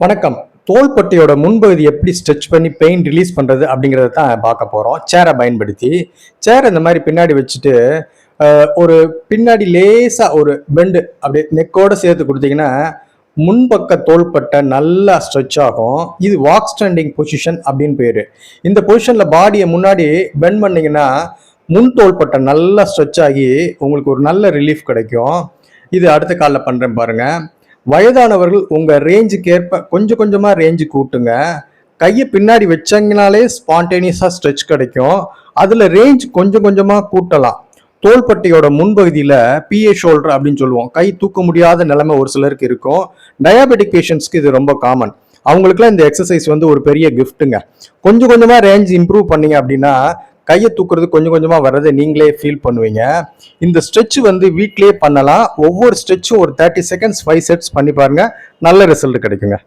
வணக்கம். தோள்பட்டையோட முன்பகுதி எப்படி ஸ்ட்ரெச் பண்ணி பெயின் ரிலீஸ் பண்ணுறது அப்படிங்கிறத தான் பார்க்க போகிறோம் சேரை பயன்படுத்தி. சேரை இந்த மாதிரி பின்னாடி வச்சுட்டு ஒரு பின்னாடி லேசாக ஒரு பெண்டு அப்படியே நெக்கோட சேர்த்து கொடுத்தீங்கன்னா முன்பக்க தோள்பட்டை நல்லா ஸ்ட்ரெச் ஆகும். இது வாக் ஸ்டாண்டிங் பொசிஷன் அப்படின்னு பேர். இந்த பொசிஷனில் பாடியை முன்னாடி பெண்ட் பண்ணிங்கன்னா முன் தோள்பட்டை நல்லா ஸ்ட்ரெச் ஆகி உங்களுக்கு ஒரு நல்ல ரிலீஃப் கிடைக்கும். இது அடுத்த காலில் பண்ணுறேன் பாருங்கள் வயதானவர்கள் உங்கள் ரேஞ்சுக்கு ஏற்ப கொஞ்சம் கொஞ்சமாக ரேஞ்சு கூட்டுங்க. கையை பின்னாடி வச்சிங்கனாலே ஸ்பான்டேனியஸாக ஸ்ட்ரெச் கிடைக்கும். அதில் ரேஞ்ச் கொஞ்சம் கொஞ்சமாக கூட்டலாம். தோள்பட்டையோட முன்பகுதியில் பிஏ ஷோல்டர் அப்படின்னு சொல்லுவோம். கை தூக்க முடியாத நிலைமை ஒரு சிலருக்கு இருக்கும். டயாபெட்டிக் பேஷண்ட்ஸ்க்கு இது ரொம்ப காமன் அவங்களுக்குலாம் இந்த எக்ஸசைஸ் வந்து ஒரு பெரிய கிஃப்ட்டுங்க கொஞ்சம் கொஞ்சமாக ரேஞ்ச் இம்ப்ரூவ் பண்ணீங்க அப்படின்னா கையை தூக்குறது கொஞ்சம் கொஞ்சமாக வர்றது நீங்களே ஃபீல் பண்ணுவீங்க. இந்த ஸ்ட்ரெச் வந்து வீட்லேயே பண்ணலாம். ஒவ்வொரு ஸ்ட்ரெச்சும் ஒரு தேர்ட்டி செகண்ட்ஸ் ஃபைவ் செட்ஸ் பண்ணி பாருங்கள் நல்ல ரிசல்ட் கிடைக்குங்க.